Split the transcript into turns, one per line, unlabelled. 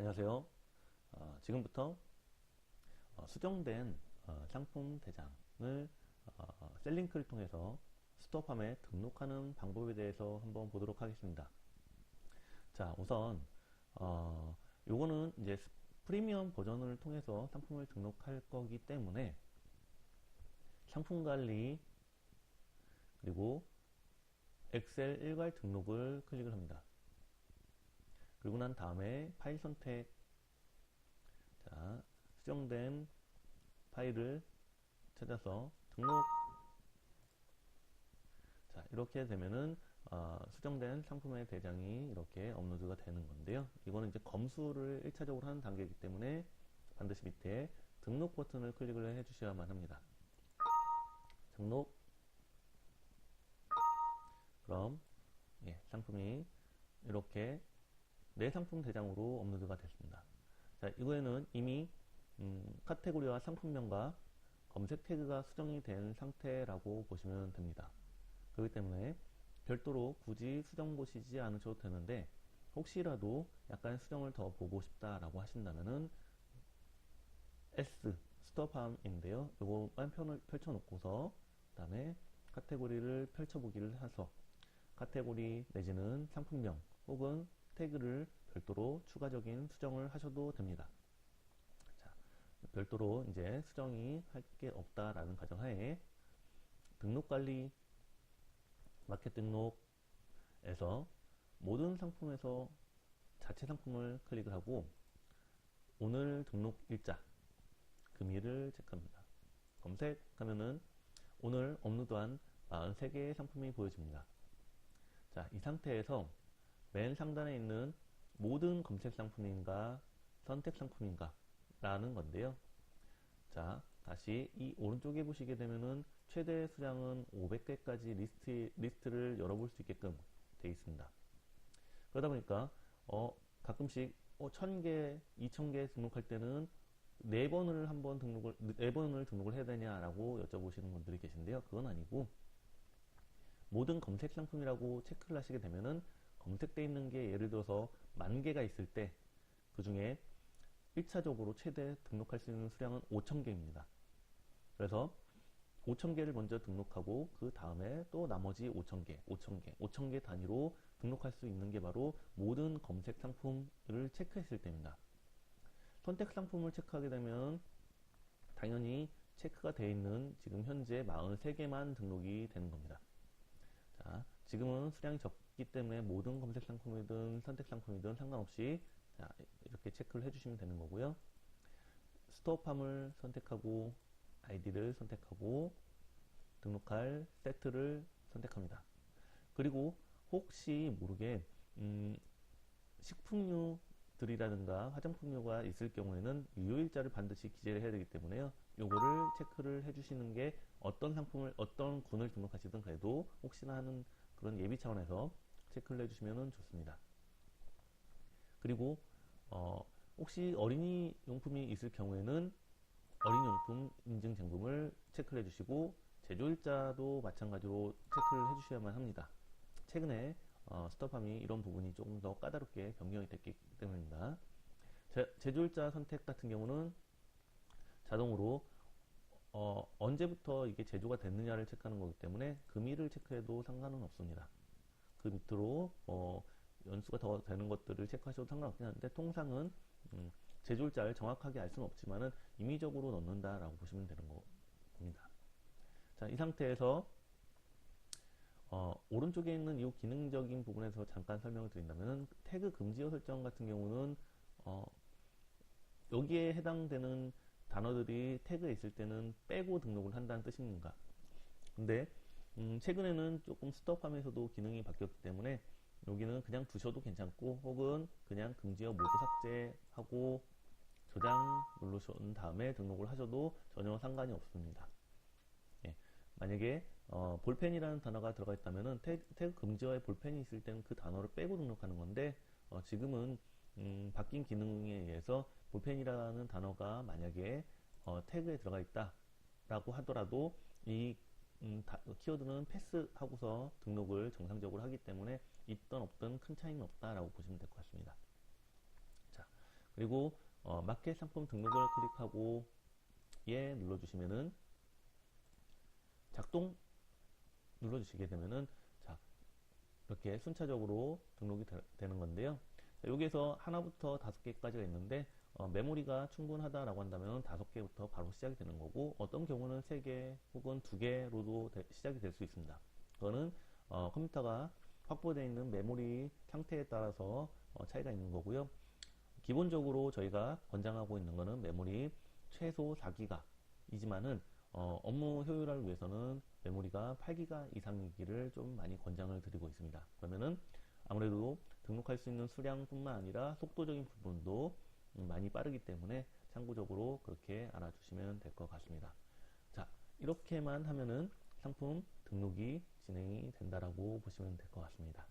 안녕하세요. 어, 지금부터 어, 수정된 어, 상품 대장을 어, 셀링크를 통해서 스토어팜에 등록하는 방법에 대해서 한번 보도록 하겠습니다. 자, 우선 어, 요거는 이제 프리미엄 버전을 통해서 상품을 등록할 거기 때문에 상품 관리 그리고 엑셀 일괄 등록을 클릭을 합니다. 그리고 난 다음에 파일 선택. 자 수정된 파일을 찾아서 등록. 자 이렇게 되면은 어, 수정된 상품의 대장이 이렇게 업로드가 되는 건데요. 이거는 이제 검수를 1차적으로 하는 단계이기 때문에 반드시 밑에 등록 버튼을 클릭을 해 주셔야만 합니다. 등록. 그럼 예, 상품이 이렇게 내 상품 대장으로 업로드가 됐습니다. 자, 이거에는 이미 음, 카테고리와 상품명과 검색 태그가 수정이 된 상태라고 보시면 됩니다. 그렇기 때문에 별도로 굳이 수정 보시지 않으셔도 되는데 혹시라도 약간 수정을 더 보고 싶다라고 하신다면은 S 스토팜인데요. 요거만 펼쳐 놓고서 그 다음에 카테고리를 펼쳐보기를 해서 카테고리 내지는 상품명 혹은 태그를 별도로 추가적인 수정을 하셔도 됩니다. 자, 별도로 이제 수정이 할 게 없다라는 가정하에 등록관리 마켓 등록에서 모든 상품에서 자체 상품을 클릭을 하고 오늘 등록 일자 금일을 체크합니다. 검색하면은 오늘 업로드한 43개의 상품이 보여집니다. 자, 이 상태에서 맨 상단에 있는 모든 검색 상품인가 선택 상품인가 라는 건데요. 자, 다시 이 오른쪽에 보시게 되면은 최대 수량은 500개까지 리스트, 리스트를 열어볼 수 있게끔 되어 있습니다. 그러다 보니까, 어, 가끔씩, 어, 1000개, 2000개 등록할 때는 4번을 한번 등록을, 4번을 등록을 해야 되냐라고 여쭤보시는 분들이 계신데요. 그건 아니고, 모든 검색 상품이라고 체크를 하시게 되면은 검색되어 있는 게 예를 들어서 만 개가 있을 때 그 중에 1차적으로 최대 등록할 수 있는 수량은 5,000개입니다. 그래서 5,000개를 먼저 등록하고 그 다음에 또 나머지 5,000개, 5,000개, 5,000개 단위로 등록할 수 있는 게 바로 모든 검색 상품을 체크했을 때입니다. 선택 상품을 체크하게 되면 당연히 체크가 되어 있는 지금 현재 43개만 등록이 되는 겁니다. 자, 지금은 수량이 적 기 때문에 모든 검색 상품이든 선택 상품이든 상관없이 자, 이렇게 체크를 해주시면 되는 거고요. 스토어팜을 선택하고 아이디를 선택하고 등록할 세트를 선택합니다. 그리고 혹시 모르게 음, 식품류들이라든가 화장품류가 있을 경우에는 유효일자를 반드시 기재를 해야 되기 때문에요. 요거를 체크를 해주시는 게 어떤 상품을 어떤 군을 등록하시든 그래도 혹시나 하는 그런 예비 차원에서 체크를 해주시면 좋습니다. 그리고 어, 혹시 어린이 용품이 있을 경우에는 어린이 용품 인증 쟁금을 체크를 해주시고 제조일자도 마찬가지로 체크를 해주셔야만 합니다. 최근에 어, 스토팜이 이런 부분이 조금 더 까다롭게 변경이 됐기 때문입니다. 제, 제조일자 선택 같은 경우는 자동으로 어, 언제부터 이게 제조가 됐느냐를 체크하는 거기 때문에 금일을 체크해도 상관은 없습니다. 그 밑으로 어, 연수가 더 되는 것들을 체크하셔도 상관없긴 한데 통상은 음, 제조일자를 정확하게 알 수는 없지만은 임의적으로 넣는다라고 보시면 되는 겁니다. 자, 이 상태에서 어, 오른쪽에 있는 이 기능적인 부분에서 잠깐 설명을 드린다면 태그 금지어 설정 같은 경우는 어, 여기에 해당되는 단어들이 태그에 있을 때는 빼고 등록을 한다는 뜻입니다. 근데 음, 최근에는 조금 스톱함에서도 기능이 바뀌었기 때문에 여기는 그냥 두셔도 괜찮고 혹은 그냥 금지어 모두 삭제하고 저장 누르신 다음에 등록을 하셔도 전혀 상관이 없습니다. 예, 만약에 어, 볼펜이라는 단어가 들어가 있다면 태그 금지어에 볼펜이 있을 때는 그 단어를 빼고 등록하는 건데 어, 지금은 음, 바뀐 기능에 의해서 볼펜이라는 단어가 만약에 어, 태그에 들어가 있다 라고 하더라도 이 음, 다, 키워드는 패스하고서 등록을 정상적으로 하기 때문에 있던 없던 큰 차이는 없다라고 보시면 될 것 같습니다. 자, 그리고 어, 마켓 상품 등록을 클릭하고 예 눌러주시면은 작동 눌러주시게 되면은 자 이렇게 순차적으로 등록이 되, 는 건데요. 자, 여기에서 하나부터 다섯 개까지가 있는데 어, 메모리가 충분하다라고 한다면 다섯 개부터 바로 시작이 되는 거고 어떤 경우는 세개 혹은 두 개로도 되, 시작이 될 수 있습니다. 그거는 어, 컴퓨터가 확보되어 있는 메모리 상태에 따라서 어, 차이가 있는 거고요. 기본적으로 저희가 권장하고 있는 거는 메모리 최소 4기가 이지만은 어, 업무 효율화를 위해서는 메모리가 8기가 이상이기를 좀 많이 권장을 드리고 있습니다. 그러면은 아무래도 등록할 수 있는 수량뿐만 아니라 속도적인 부분도 음, 많이 빠르기 때문에 참고적으로 그렇게 알아주시면 될 것 같습니다. 자, 이렇게만 하면은 상품 등록이 진행이 된다라고 보시면 될 것 같습니다.